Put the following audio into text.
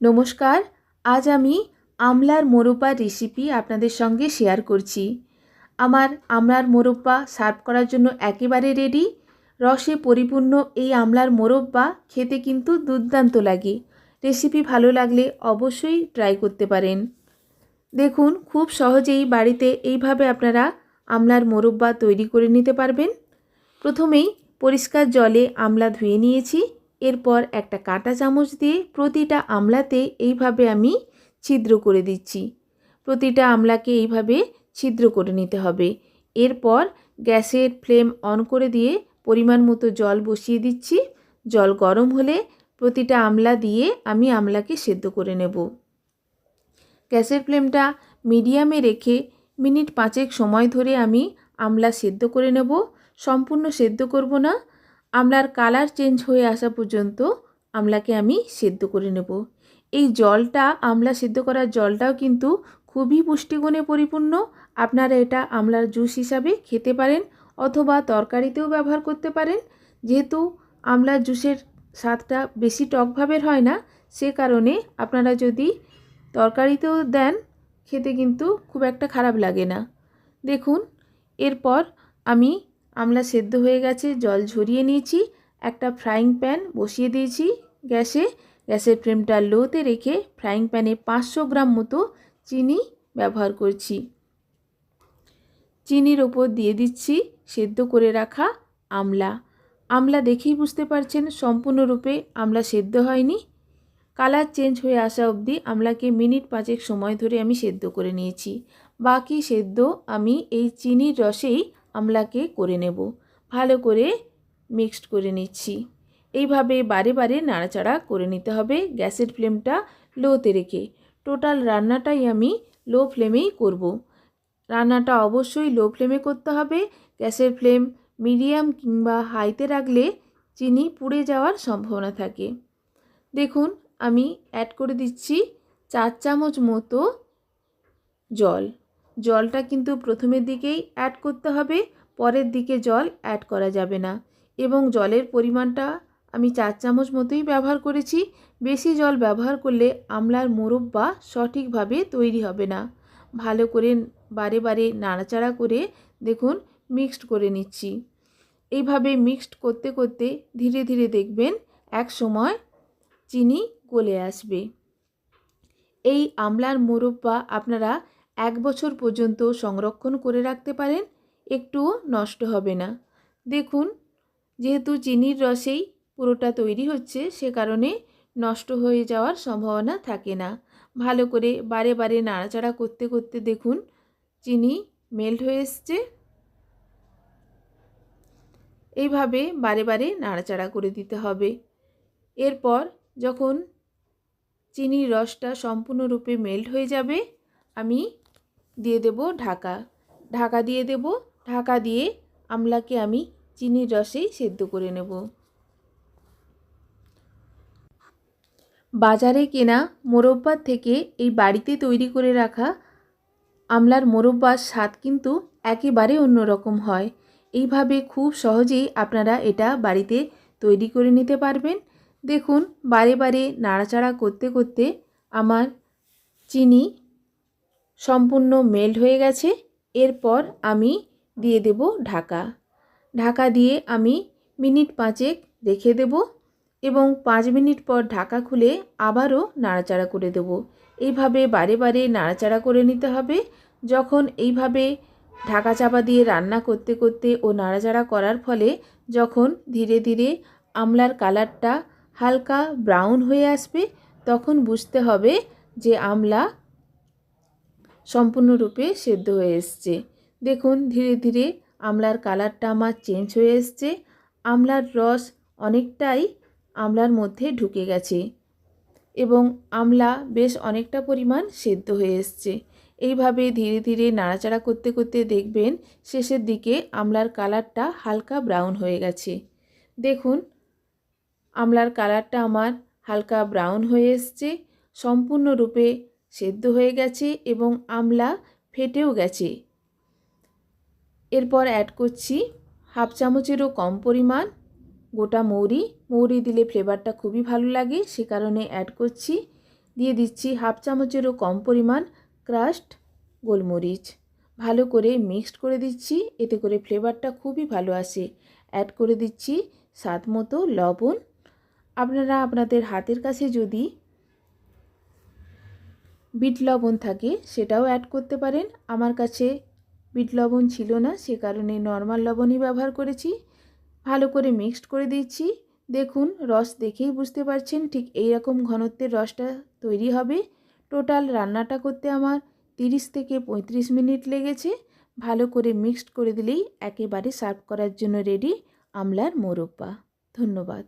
নমস্কার, আজ আমি আমলার মোরব্বার রেসিপি আপনাদের সঙ্গে শেয়ার করছি। আমার আমলার মোরব্বা সার্ভ করার জন্য একেবারে রেডি রসে পরিপূর্ণ এই আমলার মোরব্বা খেতে কিন্তু দুর্দান্ত লাগে। রেসিপি ভালো লাগলে অবশ্যই ট্রাই করতে পারেন। দেখুন, খুব সহজেই বাড়িতে এইভাবে আপনারা আমলার মোরব্বা তৈরি করে নিতে পারবেন। প্রথমেই পরিষ্কার জলে আমলা ধুয়ে নিয়েছি। এরপর একটা কাঁটা চামচ দিয়ে প্রতিটা আমলাতে এইভাবে আমি ছিদ্র করে দিচ্ছি। প্রতিটা আমলাকে এইভাবে ছিদ্র করে নিতে হবে। এরপর গ্যাসের ফ্লেম অন করে দিয়ে পরিমাণ মতো জল বসিয়ে দিচ্ছি। জল গরম হলে প্রতিটা আমলা দিয়ে আমি আমলাকে সেদ্ধ করে নেব। গ্যাসের ফ্লেমটা মিডিয়ামে রেখে মিনিট পাঁচেক সময় ধরে আমি আমলা সেদ্ধ করে নেব। সম্পূর্ণ সেদ্ধ করব না। আমলার কালার চেঞ্জ হয়ে আসা পর্যন্ত আমলাকে আমি সেদ্ধ করে নেব। এই জলটা, আমলা সেদ্ধ করার জলটাও কিন্তু খুবই পুষ্টিগুণে পরিপূর্ণ। আপনারা এটা আমলার জুস হিসাবে খেতে পারেন অথবা তরকারিতেও ব্যবহার করতে পারেন। যেহেতু আমলার জুসের স্বাদটা বেশি টকভাবের হয় না, সে কারণে আপনারা যদি তরকারিতেও দেন, খেতে কিন্তু খুব একটা খারাপ লাগে না। দেখুন, এরপর আমি আমলা সেদ্ধ হয়ে গেছে, জল ঝরিয়ে নিয়েছি, একটা ফ্রাইং প্যান বসিয়ে দিয়েছি গ্যাসে। গ্যাসের ফ্লেমটা লোতে রেখে ফ্রাইং প্যানে পাঁচশো গ্রাম মতো চিনি ব্যবহার করছি। চিনির ওপর দিয়ে দিচ্ছি সেদ্ধ করে রাখা আমলা। আমলা দেখেই বুঝতে পারছেন সম্পূর্ণরূপে আমলা সেদ্ধ হয়নি। কালার চেঞ্জ হয়ে আসা অবধি আমলাকে মিনিট পাঁচেক সময় ধরে আমি সেদ্ধ করে নিয়েছি। বাকি সেদ্ধ আমি এই চিনির রসেই আমলাকে করে নেব। ভালো করে মিক্সড করে নিচ্ছি। এইভাবে বারে বারে নাড়াচাড়া করে নিতে হবে গ্যাসের ফ্লেমটা লোতে রেখে। টোটাল রান্নাটাই আমি লো ফ্লেমেই করব। রান্নাটা অবশ্যই লো ফ্লেমে করতে হবে। গ্যাসের ফ্লেম মিডিয়াম কিংবা হাইতে রাখলে চিনি পুড়ে যাওয়ার সম্ভাবনা থাকে। দেখুন, আমি অ্যাড করে দিচ্ছি চার চামচ মতো জল। জলটা কিন্তু প্রথমের দিকেই অ্যাড করতে হবে, পরের দিকে জল অ্যাড করা যাবে না। এবং জলের পরিমাণটা আমি চার চামচ মতোই ব্যবহার করেছি, বেশি জল ব্যবহার করলে আমলার মোরব্বা সঠিকভাবে তৈরি হবে না। ভালো করে বারে বারে নাড়াচাড়া করে দেখুন মিক্সড করে নিচ্ছি। এইভাবে মিক্সড করতে করতে ধীরে ধীরে দেখবেন এক সময় চিনি গলে আসবে। এই আমলার মোরব্বা আপনারা এক বছর পর্যন্ত সংরক্ষণ করে রাখতে পারেন, একটুও নষ্ট হবে না। দেখুন, যেহেতু চিনির রসেই পুরোটা তৈরি হচ্ছে, সে কারণে নষ্ট হয়ে যাওয়ার সম্ভাবনা থাকে না। ভালো করে বারে বারে নাড়াচাড়া করতে করতে দেখুন, চিনি মেল্ট হয়ে এসছে। এইভাবে বারে বারে নাড়াচাড়া করে দিতে হবে। এরপর যখন চিনির রসটা সম্পূর্ণরূপে মেল্ট হয়ে যাবে, আমি দিয়ে দেব ঢাকা। ঢাকা দিয়ে দেব। ঢাকা দিয়ে আমলাকে আমি চিনির রসেই সেদ্ধ করে নেব। বাজারে কেনা মোরব্বার থেকে এই বাড়িতে তৈরি করে রাখা আমলার মোরব্বার স্বাদ কিন্তু একেবারে অন্যরকম হয়। এইভাবে খুব সহজেই আপনারা এটা বাড়িতে তৈরি করে নিতে পারবেন। দেখুন, বারে বারে নাড়াচাড়া করতে করতে আমার চিনি সম্পূর্ণ মেল্ট হয়ে গেছে। এরপর আমি দিয়ে দেব ঢাকা। ঢাকা দিয়ে আমি মিনিট পাঁচেক রেখে দেব এবং পাঁচ মিনিট পর ঢাকা খুলে আবারও নাড়াচাড়া করে দেব। এইভাবে বারে বারে নাড়াচাড়া করে নিতে হবে। যখন এইভাবে ঢাকা চাপা দিয়ে রান্না করতে করতে ও নাড়াচাড়া করার ফলে যখন ধীরে ধীরে আমলার কালারটা হালকা ব্রাউন হয়ে আসবে, তখন বুঝতে হবে যে আমলা সম্পূর্ণরূপে সেদ্ধ হয়ে এসছে। দেখুন, ধীরে ধীরে আমলার কালারটা আমার চেঞ্জ হয়ে এসছে। আমলার রস অনেকটাই আমলার মধ্যে ঢুকে গেছে এবং আমলা বেশ অনেকটা পরিমাণ সেদ্ধ হয়ে এসছে। এইভাবে ধীরে ধীরে নাড়াচাড়া করতে করতে দেখবেন শেষের দিকে আমলার কালারটা হালকা ব্রাউন হয়ে গেছে। দেখুন, আমলার কালারটা আমার হালকা ব্রাউন হয়ে এসছে। সম্পূর্ণরূপে সেদ্ধ হয়ে গেছে এবং আমলা ফেটেও গেছে। এরপর অ্যাড করছি হাফ চামচেরও কম পরিমাণ গোটা মৌরি। মৌরি দিলে ফ্লেভারটা খুবই ভালো লাগে, সে কারণে অ্যাড করছি। দিয়ে দিচ্ছি হাফ চামচেরও কম পরিমাণ ক্রাস্ট গোলমরিচ। ভালো করে মিক্সড করে দিচ্ছি, এতে করে ফ্লেভারটা খুবই ভালো আসে। অ্যাড করে দিচ্ছি স্বাদ মতো লবণ। আপনারা আপনাদের হাতের কাছে যদি বিট লবণ থাকে সেটাও অ্যাড করতে পারেন। আমার কাছে বিট লবণ ছিল না, সে কারণে নর্মাল লবণই ব্যবহার করেছি। ভালো করে মিক্সড করে দিচ্ছি। দেখুন, রস দেখেই বুঝতে পারছেন ঠিক এই রকম ঘনত্বের রসটা তৈরি হবে। টোটাল রান্নাটা করতে আমার তিরিশ থেকে পঁয়ত্রিশ মিনিট লেগেছে। ভালো করে মিক্সড করে দিলেই একেবারে সার্ভ করার জন্য রেডি আমলার মোরব্বা ধন্যবাদ।